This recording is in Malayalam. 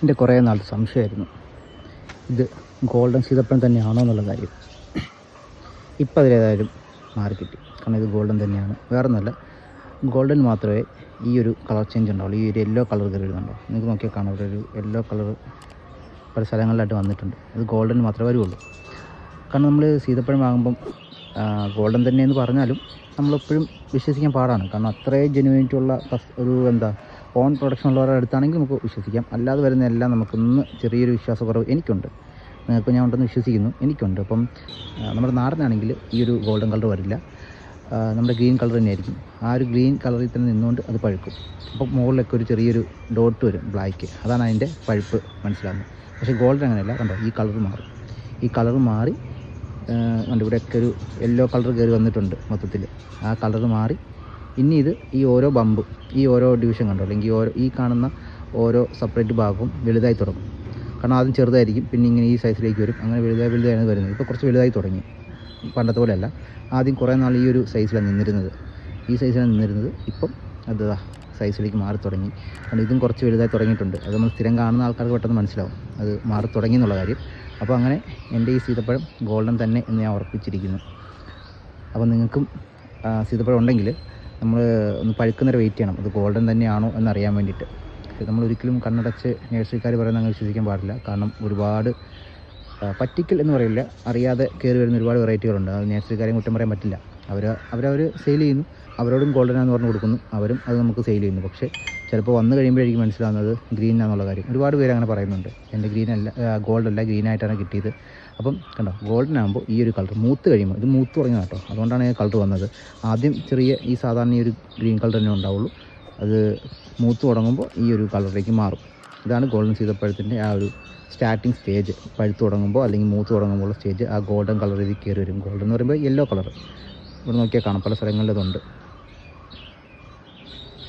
എന്റെ കുറേ നാൾ സംശയമായിരുന്നു. ഇത് ഗോൾഡൻ സീതപ്പഴം തന്നെയാണോ എന്നുള്ള കാര്യം. ഇപ്പം അതിലേതായാലും മാറിക്കിട്ടി കാരണം ഇത് ഗോൾഡൻ തന്നെയാണ്. വേറെ ഒന്നുമല്ല ഗോൾഡൻ മാത്രമേ ഈ ഒരു കളർ ചേഞ്ച് ഉണ്ടാവുള്ളൂ. ഈ ഒരു യെല്ലോ കളർ കയറി വരുന്നുണ്ടോ നിങ്ങൾക്ക് നോക്കിയാൽ കാണാം. ഇവിടെ ഒരു യെല്ലോ കളർ പല സ്ഥലങ്ങളിലായിട്ട് വന്നിട്ടുണ്ട്. ഇത് ഗോൾഡൻ മാത്രമേ വരുള്ളൂ. കാരണം നമ്മൾ സീതപ്പഴം വാങ്ങുമ്പം ഗോൾഡൻ തന്നെയെന്ന് പറഞ്ഞാലും നമ്മളെപ്പോഴും വിശ്വസിക്കാൻ പാടാണ്. കാരണം അത്രയും ജെനുവിനിറ്റി ഉള്ള ഒരു എന്താ ഓൺ പ്രൊഡക്ഷൻ ഉള്ളവരുടെ അടുത്താണെങ്കിൽ നമുക്ക് വിശ്വസിക്കാം. അല്ലാതെ വരുന്ന എല്ലാം നമുക്കൊന്ന് ചെറിയൊരു വിശ്വാസക്കുറവ് എനിക്കുണ്ട്. നിങ്ങൾക്ക് ഞാൻ ഉണ്ടെന്ന് വിശ്വസിക്കുന്നു. എനിക്കുണ്ട്. അപ്പം നമ്മുടെ നാടനാണെങ്കിൽ ഈ ഒരു ഗോൾഡൻ കളർ വരില്ല. നമ്മുടെ ഗ്രീൻ കളർ തന്നെയായിരിക്കും. ആ ഒരു ഗ്രീൻ കളറിൽ തന്നെ നിന്നുകൊണ്ട് അത് പഴുക്കും. അപ്പോൾ മുകളിലൊക്കെ ഒരു ചെറിയൊരു ഡോട്ട് വരും ബ്ലാക്ക് അതാണ് അതിന്റെ പഴുപ്പ് മനസ്സിലാകുന്നത്. പക്ഷേ ഗോൾഡൻ അങ്ങനെയല്ല. കണ്ടോ ഈ കളർ മാറും. ഈ കളർ മാറി കണ്ടിവിടെയൊക്കെ ഒരു യെല്ലോ കളർ കയറി വന്നിട്ടുണ്ട് മൊത്തത്തിൽ. ആ കളർ മാറി ഇനി ഇത് ഈ ഓരോ ബമ്പ് ഈ ഓരോ ഡിവിഷൻ കണ്ടോ? അല്ലെങ്കിൽ ഓരോ ഈ കാണുന്ന ഓരോ സെപ്പറേറ്റ് ഭാഗവും വലുതായി തുടങ്ങും. കാരണം ആദ്യം ചെറുതായിരിക്കും പിന്നെ ഇങ്ങനെ ഈ സൈസിലേക്ക് വരും. അങ്ങനെ വലുതായി വലുതായാണ് വരുന്നത്. ഇപ്പോൾ കുറച്ച് വലുതായി തുടങ്ങി. പണ്ടത്തെ പോലെയല്ല ആദ്യം കുറേ നാൾ ഈ ഒരു സൈസിലാണ് നിന്നിരുന്നത്. ഈ സൈസിലാണ് നിന്നിരുന്നത്. ഇപ്പം അത് സൈസിലേക്ക് മാറി തുടങ്ങി. കാരണം ഇതും കുറച്ച് വലുതായി തുടങ്ങിയിട്ടുണ്ട്. അത് നമ്മൾ സ്ഥിരം കാണുന്ന ആൾക്കാർക്ക് പെട്ടെന്ന് മനസ്സിലാവും. അത് മാറി തുടങ്ങി എന്നുള്ള കാര്യം. അപ്പോൾ അങ്ങനെ എന്റെ ഈ സീതപ്പഴം ഗോൾഡൻ തന്നെ എന്ന് ഞാൻ ഉറപ്പിച്ചിരിക്കുന്നു. അപ്പോൾ നിങ്ങൾക്കും സീതപ്പഴം ഉണ്ടെങ്കിൽ നമ്മൾ ഒന്ന് പഴുക്കുന്നൊരു വെയിറ്റ് ചെയ്യണം. അത് ഗോൾഡൻ തന്നെയാണോ എന്നറിയാൻ വേണ്ടിയിട്ട്. നമ്മൾ ഒരിക്കലും കണ്ണടച്ച് നേഴ്സറിക്കാർ പറയുന്നത് അങ്ങനെ വിശ്വസിക്കാൻ പാടില്ല. കാരണം ഒരുപാട് പറ്റിക്കൽ എന്ന് പറയില്ല. അറിയാതെ കയറി വരുന്ന ഒരുപാട് വെറൈറ്റികളുണ്ട് അത് നേഴ്സറിക്കാരെയും കുറ്റം പറയാൻ പറ്റില്ല. അവർ അവരവർ സെയിൽ ചെയ്യുന്നു. അവരോടും ഗോൾഡനാന്ന് പറഞ്ഞു കൊടുക്കുന്നു. അവരും അത് നമുക്ക് സെയിൽ ചെയ്യുന്നു. പക്ഷേ ചിലപ്പോൾ വന്നു കഴിയുമ്പോഴായിരിക്കും മനസ്സിലാവുന്നത് ഗ്രീൻ ആണെന്നുള്ള കാര്യം. ഒരുപാട് പേര് അങ്ങനെ പറയുന്നുണ്ട്. എന്റെ ഗ്രീൻ അല്ല ഗോൾഡ് അല്ല ഗ്രീൻ ആയിട്ടാണ് കിട്ടിയത്. അപ്പം കണ്ടോ ഗോൾഡൻ ആകുമ്പോൾ ഈ ഒരു കളർ മൂത്ത് കഴിയുമ്പോൾ ഇത് മൂത്ത് തുടങ്ങിയ കേട്ടോ. അതുകൊണ്ടാണ് ഈ കളർ വന്നത്. ആദ്യം ചെറിയ ഈ സാധാരണ ഈ ഒരു ഗ്രീൻ കളർ തന്നെ ഉണ്ടാവുള്ളൂ. അത് മൂത്ത് തുടങ്ങുമ്പോൾ ഈ ഒരു കളറിലേക്ക് മാറും. ഇതാണ് ഗോൾഡൻ സീതപ്പഴത്തിന്റെ ആ ഒരു സ്റ്റാർട്ടിങ് സ്റ്റേജ് പഴുത്ത് തുടങ്ങുമ്പോൾ അല്ലെങ്കിൽ മൂത്ത് തുടങ്ങുമ്പോൾ ഉള്ള സ്റ്റേജ് ആ ഗോൾഡൻ കളർ ഇതിൽ കയറി വരും. ഗോൾഡൻ എന്ന് പറയുമ്പോൾ യെല്ലോ കളർ ഇവിടെ നോക്കിയാൽ കാണാം പല സ്ഥലങ്ങളിലും ഇതുണ്ട്.